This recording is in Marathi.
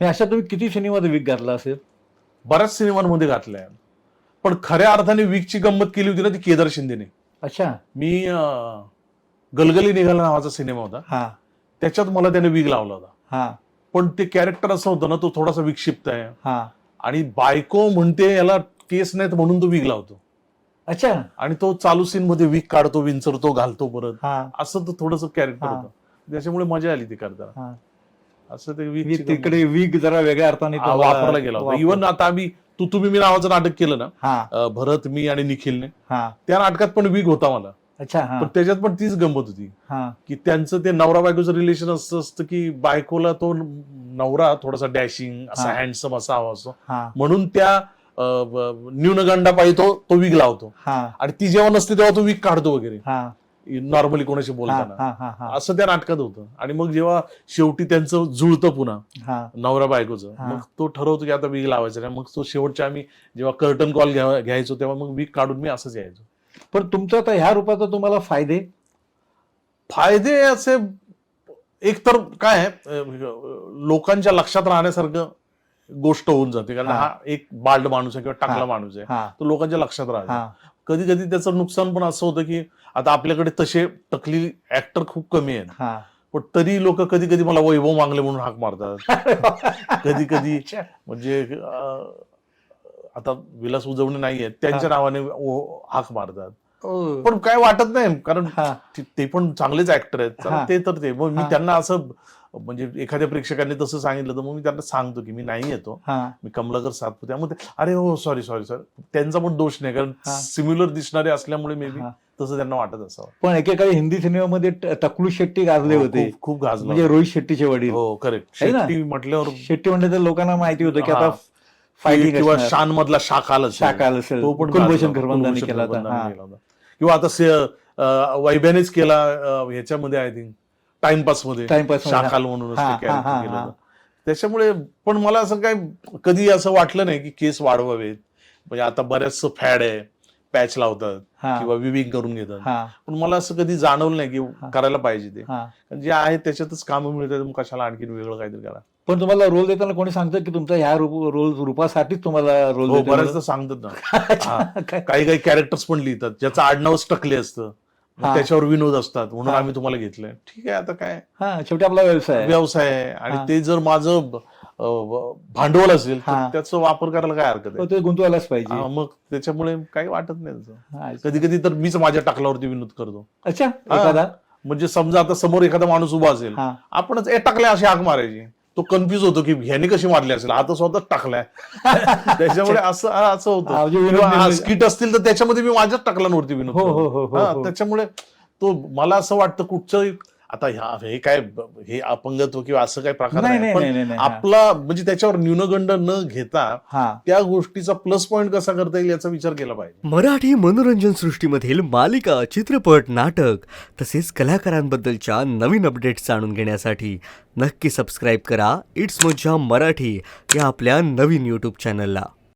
म्हणजे अशा तुम्ही किती सिनेमात विक घातला असेल? बऱ्याच सिनेमांमध्ये घातल्या. पण खऱ्या अर्थाने वीकची गंमत केली होती ना ती केदार शिंदेने. अच्छा. मी अं, गलगली निघाला नावाचा सिनेमा होता. हा. त्याच्यात मला त्याने वीग लावला होता. हा. पण ते कॅरेक्टर असं होतं ना तो थोडासा विक्षिप्त आहे. हा. आणि बायको म्हणते याला केस नाहीत म्हणून तो वीग लावतो. अच्छा. आणि तो चालू सीन मध्ये वीक काढतो विंचरतो घालतो परत. हा. असं तो थोडस कॅरेक्टर हा. होतं. त्याच्यामुळे मजा आली ती करताना. हा. असं ते मी वीक तिकडे विग जरा वेगळ्या अर्थाने तुम्हाला वापरला गेला होता. वापर- इव्हन आता आम्ही तू तुम्ही मी नावाचं नाटक केलं ना हा. अं, भरत मी आणि निखिलने. हा. त्या नाटकात पण वीग होता मला. अच्छा हा. पण त्याच्यात पण तीच गंमत होती. हा. की त्यांचं ते नवरा बायकोचं रिलेशन असं असतं की बायकोला तो नवरा थोडासा डॅशिंग असा हा. हँडसम असा हवा असतो. हा. म्हणून त्या अं, ब- न्यूनगंडापायी तो तो वीग लावतो. हा. आणि ती जेव्हा नसते तेव्हा तो वीग काढतो वगैरे. हा. नॉर्मली कोणाशी बोलताना. असं त्या नाटकात होतं. आणि मग जेव्हा शेवटी त्यांचं जुळतं पुन्हा नवरा बायकोचं. मग तो ठरवतो की आता वीग लावायचं नाही मग तो शेवटच्या आम्ही जेव्हा कर्टन कॉल घ्यायचो तेव्हा मग वीग काढून मी असंच यायचो. पण तुमचं आता ह्या रूपाचा तुम्हाला फायदे? फायदे असे एक तर काय लोकांच्या लक्षात राहण्यासारखं गोष्ट होऊन जाते. कारण हा. एक बाल्ड माणूस आहे किंवा टाकला. माणूस आहे. तो लोकांच्या लक्षात राहतो. कधी कधी त्याचं नुकसान पण असं होतं की आता आपल्याकडे तसे टकली ऍक्टर खूप कमी आहेत. हा. पण तरी लोक कधी कधी मला वैभव मागले म्हणून हाक मारतात. कधी कधी. म्हणजे अं, आता विलास उजवणे नाहीये त्यांच्या नावाने ओ- हाक मारतात. पण काय वाटत नाही कारण ते- पण चांगलेच ऍक्टर आहेत. ते तर ते. मग मी. त्यांना असं म्हणजे एखाद्या प्रेक्षकांनी तसं सांगितलं तर मग मी त्यांना सांगतो की मी नाही येतो. मी कमलाकर सातपुते. अरे हो सॉरी सॉरी सॉरी त्यांचा पण दोष नाही कारण. सिम्युलर दिसणारे असल्यामुळे मे बी. तसं त्यांना वाटत असावं. पण एकेकाळी हिंदी सिनेमामध्ये टकलू शेट्टी गाजले हो, होते. खूप- गाजलं म्हणजे रोहित शेट्टीचे वडील. हो करेक्ट? शेट्टी म्हटल्यावर शेट्टी म्हणजे तर लोकांना माहिती होतं की. आता फायटिंग किंवा शान मधला शाकाल. शाकाल असेल तो पण कुलभूषण. खरबंदांनी केला होता. किंवा आता से- वैभ्यानेच केला ह्याच्यामध्ये आय थिंक टाइमपासमध्ये टाइमपास. शाकाल म्हणून त्याच्यामुळे पण मला असं काय कधी असं वाटलं नाही की केस वाढवावेत. म्हणजे आता बऱ्याच फॅड आहे पॅच लावतात किंवा विविंग करून घेतात. पण मला असं कधी जाणवलं नाही की करायला पाहिजे ते. जे आहे त्याच्यातच कामं मिळतात कशाला आणखीन वेगळं काहीतरी करा. पण तुम्हाला रोल देताना कोणी सांगतं की तुमचा ह्या रोल रूपासाठीच तुम्हाला रोल हो बऱ्याचदा सांगतात ना? काही काही कॅरेक्टर्स पण लिहितात ज्याचं आडनावच टकले असतं. त्याच्यावर विनोद असतात म्हणून. आम्ही तुम्हाला घेतलंय. ठीक आहे आता काय? हा शेवटी आपला व्यवसाय. व्यवसाय आहे. आणि. ते जर माझं भांडवल असेल. त्याचा वापर करायला काय हरकत आहे? ते गुंतवायलाच पाहिजे. मग त्याच्यामुळे काही वाटत नाही. कधी कधी तर मीच माझ्या टाकल्यावरती विनोद करतो. अच्छा म्हणजे समजा आता समोर एखादा माणूस उभा असेल आपणच ए टाकल्या अशी हाक मारायची. तो कन्फ्युज होतो की ह्याने कशी मारली असेल आता स्वतःच टाकलाय त्याच्यामुळे असं असं होतं म्हणजे विनोद स्किट असतील तर त्याच्यामध्ये मी माझ्याच विनोद हो, करतो. हो, हो, हा, हो. त्याच्यामुळे तो मला असं वाटतं कुठचं आता ह्या हे काय हे अपंगत्व किंवा असं काय प्रकार नाही, नाही. नाही, पण नाही, नाही, नाही. आपला म्हणजे त्याच्यावर न्यूनगंड न घेता हा. त्या गोष्टीचा प्लस पॉईंट कसा करता येईल याचा विचार केला पाहिजे. मराठी मनोरंजन सृष्टीमधील मालिका चित्रपट नाटक तसेच कलाकारांबद्दलच्या नवीन अपडेट्स जाणून घेण्यासाठी नक्की सबस्क्राईब करा. इट्स मज्जा मराठी या आपल्या नवीन यूट्यूब चॅनलला